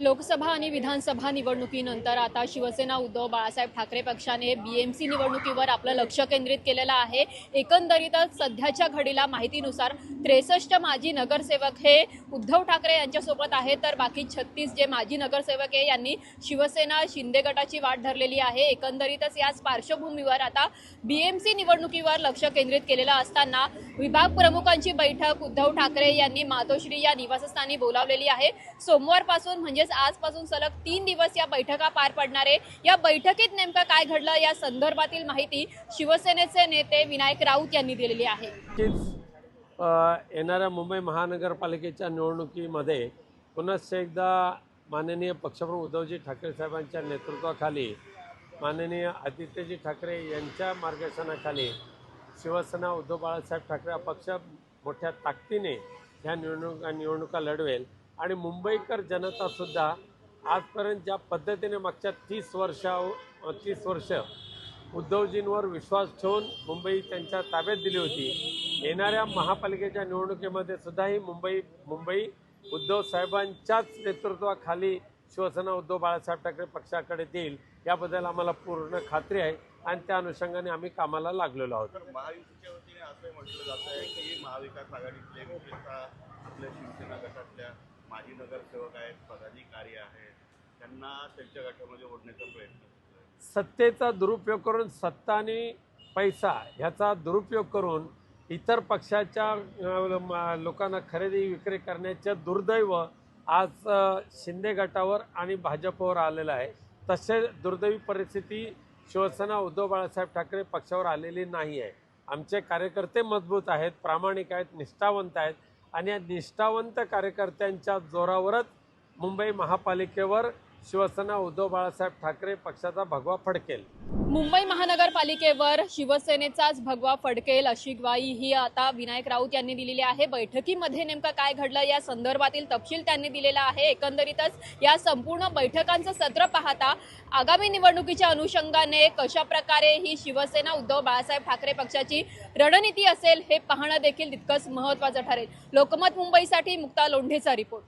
लोकसभा आणि विधानसभा निवडणुकीनंतर आता शिवसेना उद्धव बाळासाहेब ठाकरे पक्षाने बीएमसी निवडणुकीवर आपलं लक्ष केंद्रित केलेलं आहे. एकंदरीतच सध्याच्या घडीला माहितीनुसार त्रेसष्ट माजी नगरसेवक हे उद्धव ठाकरे यांच्यासोबत आहे तर बाकी छत्तीस जे माजी नगरसेवक आहे यांनी शिवसेना शिंदे गटाची वाट धरलेली आहे. एकंदरीतच याच पार्श्वभूमीवर आता बीएमसी निवडणुकीवर लक्ष केंद्रित केलेलं असताना विभाग प्रमुखांची बैठक उद्धव ठाकरे यांनी मातोश्री या निवासस्थानी बोलावलेली आहे. सोमवारपासून म्हणजे म्हणजेच आजपासून सलग तीन दिवस या बैठका पार पडणार आहे. या बैठकीत नेमकं काय घडलं या संदर्भातील माहिती शिवसेनेचे नेते विनायक राऊत यांनी दिलेली आहे. येणाऱ्या मुंबई महानगरपालिकेच्या निवडणुकीमध्ये पुनश्च एकदा माननीय पक्षप्रमुख उद्धवजी ठाकरे साहेबांच्या नेतृत्वाखाली माननीय आदित्यजी ठाकरे यांच्या मार्गदर्शनाखाली शिवसेना उद्धव बाळासाहेब ठाकरे पक्ष मोठ्या ताकदीने ह्या निवडणुका निवडणुका लढवेल. आणि मुंबईकर जनतासुद्धा आजपर्यंत ज्या पद्धतीने मागच्या तीस वर्षा तीस वर्ष उद्धवजींवर विश्वास ठेवून मुंबई त्यांच्या ताब्यात दिली होती येणाऱ्या महापालिकेच्या निवडणुकीमध्ये सुद्धा ही मुंबई मुंबई उद्धव साहेबांच्याच नेतृत्वाखाली शिवसेना उद्धव बाळासाहेब ठाकरे पक्षाकडे देईल याबद्दल आम्हाला पूर्ण खात्री आहे आणि त्या अनुषंगाने आम्ही कामाला लागलेलो आहोत. महायुतीच्या वतीने असं म्हटलं जात आहे की महाविकास आघाडीतले आपल्या शिवसेना गटातल्या माजी नगरसेवक आहेत पदाधिकारी आहेत त्यांना त्यांच्या गटामध्ये ओढण्याचा प्रयत्न सत्तेचा दुरुपयोग करून सत्ता आणि पैसा ह्याचा दुरुपयोग करून इतर पक्षाच्या लोकांना खरेदी विक्री करण्याचं दुर्दैव आज शिंदे गटावर आणि भाजपवर आलेलं आहे. तसे दुर्दैवी परिस्थिती शिवसेना उद्धव बाळासाहेब ठाकरे पक्षावर आलेली नाही आहे. आमचे कार्यकर्ते मजबूत आहेत प्रामाणिक आहेत निष्ठावंत आहेत. आणि या निष्ठावंत कार्यकर्त्यांच्या जोरावरच मुंबई महापालिकेवर शिवसेना उद्धव बाळासाहेब ठाकरे पक्षाचा भगवा फडकेल. मुंबई महानगरपालिकेवर शिवसेनेचाच भगवा फडकेल अशी ग्वाही ही आता विनायक राऊत यांनी दिलेली आहे. बैठकीमध्ये नेमकं काय घडलं या संदर्भातील तपशील त्यांनी दिलेला आहे. एकंदरीतच या संपूर्ण बैठकांचं सत्र पाहता आगामी निवडणुकीच्या अनुषंगाने कशा प्रकारे ही शिवसेना उद्धव बाळासाहेब ठाकरे पक्षाची रणनीती असेल हे पाहणं देखील तितकंच महत्त्वाचं ठरेल. लोकमत मुंबईसाठी मुक्ता लोंढेचा रिपोर्ट.